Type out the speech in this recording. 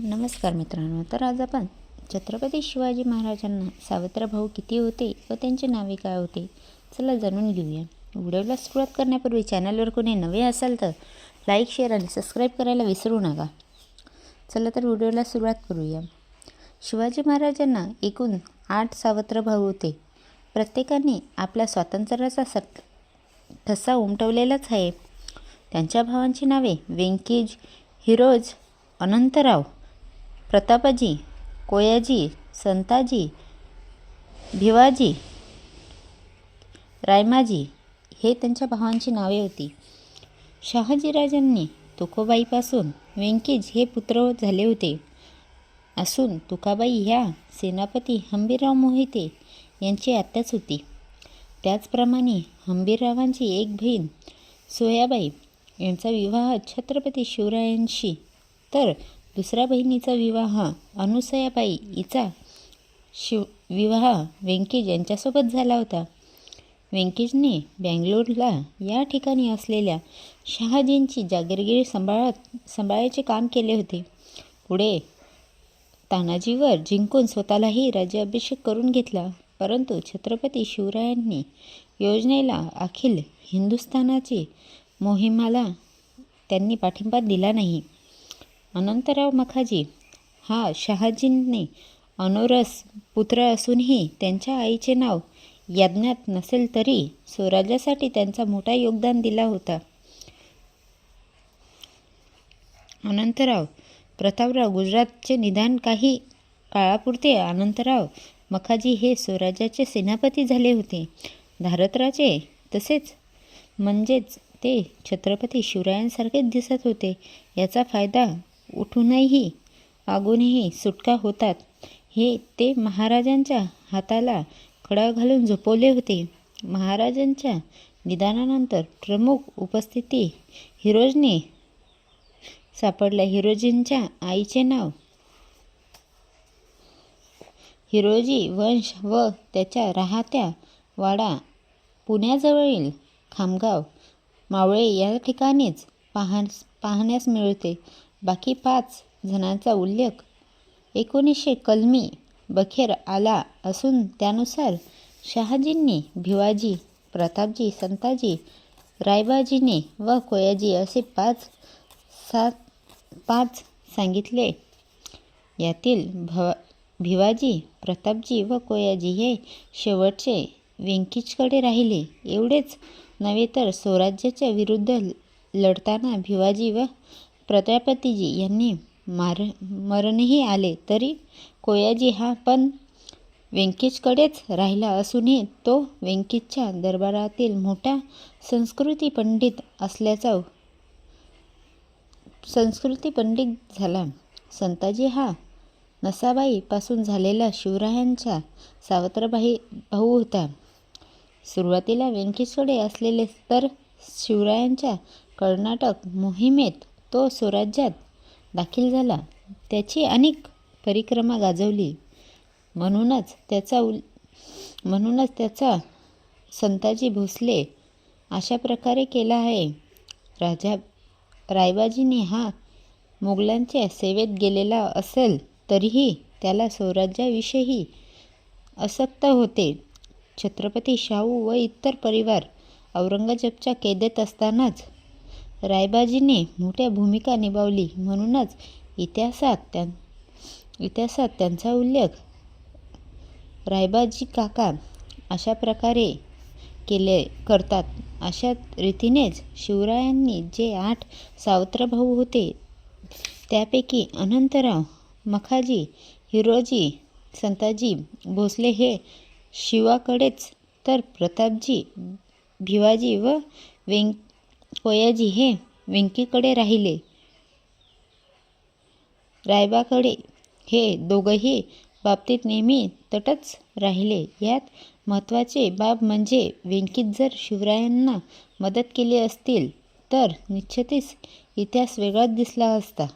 नमस्कार मित्रांनो. तर आज आपण छत्रपती शिवाजी महाराजांना सावत्र भाऊ किती होते व त्यांचे नावे काय होते चला जाणून घेऊया. व्हिडिओला सुरुवात करण्यापूर्वी चॅनलवर कोणी नवे असाल तर लाईक शेअर आणि सबस्क्राईब करायला विसरू नका. चला तर व्हिडिओला सुरुवात करूया. शिवाजी महाराजांना एकूण आठ सावत्र भाऊ होते. प्रत्येकाने आपल्या स्वातंत्र्याचा सट ठसा उमटवलेलाच आहे. त्यांच्या भावांची नावे व्यंकेज हिरोज अनंतराव प्रतापाजी कोयाजी संताजी भिवाजी रायमाजी हे त्यांच्या भावांची नावे होती. शहाजीराजांनी तुकोबाईपासून व्यंकीज हे पुत्र झाले होते. असून तुकाबाई ह्या सेनापती हंबीरराव मोहिते यांची आत्याच होती. त्याचप्रमाणे हंबीररावांची एक बहीण सोयाबाई यांचा विवाह छत्रपती शिवरायांशी तर दुसऱ्या बहिणीचा विवाह अनुसयाबाई हिचा शिव विवाह व्यंकेज यांच्यासोबत झाला होता. व्यंकेजने बँगलोरला या ठिकाणी असलेल्या शहाजींची जागीरगिरी सांभाळत सांभाळायचे काम केले होते. पुढे तानाजीवर जिंकून स्वतःलाही राज्याभिषेक करून घेतला परंतु छत्रपती शिवरायांनी योजनेला अखिल हिंदुस्थानाची मोहिमाला त्यांनी पाठिंबा दिला नाही. अनंतराव मखाजी हा शहाजींनी अनोरस पुत्र असूनही त्यांच्या आईचे नाव यज्ञात नसेल तरी स्वराज्यासाठी त्यांचा मोठा योगदान दिला होता. अनंतराव प्रतापराव गुजरातचे निदान काही काळापुरते अनंतराव मखाजी हे स्वराज्याचे सेनापती झाले होते. भारतराजे तसेच म्हणजेच ते छत्रपती शिवरायांसारखेच दिसत होते. याचा फायदा उठूनही आगूनही सुटका होतात. हे ते महाराजांच्या हाताला खडा घालून झोपवले होते. महाराजांच्या निदानानंतर प्रमुख उपस्थिती हिरोजने सापडल्या. हिरोजींच्या आईचे नाव हिरोजी वंश व त्याच्या राहत्या वाडा पुण्याजवळील खामगाव मावळे या ठिकाणीच पाहन पाहण्यास मिळते. बाकी पाच जणांचा उल्लेख एकोणीसशे कलमी बखेर आला असून त्यानुसार शहाजींनी भिवाजी प्रतापजी संताजी रायबाजीने व कोयाजी असे पाच सात पाच सांगितले. यातील भव भिवाजी प्रतापजी व कोयाजी हे शेवटचे व्यंकीजकडे राहिले. एवढेच नव्हे तर स्वराज्याच्या विरुद्ध लढताना भिवाजी व प्रजापतीजी यांनी मार मरणही आले तरी कोयाजी हा पण व्यंकेशकडेच राहिला असूनही तो व्यंकेशच्या दरबारातील मोठा संस्कृती पंडित असल्याचा संस्कृती पंडित झाला. संताजी हा नसाबाईपासून झालेला शिवरायांचा सावत्रबाई भाऊ होता. सुरुवातीला व्यंकेशकडे असलेले तर शिवरायांच्या कर्नाटक मोहिमेत तो स्वराज्यात दाखील झाला. त्याची अनेक परिक्रमा गाजवली. म्हणूनच त्याचा उल म्हणूनच त्याचा संताजी भोसले अशा प्रकारे केला आहे. राजा रायबाजीने हा मोगलांच्या सेवेत गेलेला असेल तरीही त्याला स्वराज्याविषयी असक्त होते. छत्रपती शाहू व इतर परिवार औरंगजेबच्या कैदेत असतानाच रायबाजीने मोठ्या भूमिका निभावली म्हणूनच इतिहासात त्या इतिहासात त्यांचा उल्लेख रायबाजी काका अशा प्रकारे केले करतात. अशा रीतीनेच शिवरायांनी जे आठ सावत्र भाऊ होते त्यापैकी अनंतराव मखाजी हिरोजी संताजी भोसले हे शिवाकडेच तर प्रतापजी भिवाजी व व्यं कोयाजी हे विंकीकडे राहिले. रायबाकडे हे दोघंही बाबतीत नेहमी तटच राहिले. यात महत्त्वाचे बाब म्हणजे विंकीत जर शिवरायांना मदत केली असतील तर निश्चितच इतिहास वेगळाच दिसला असता.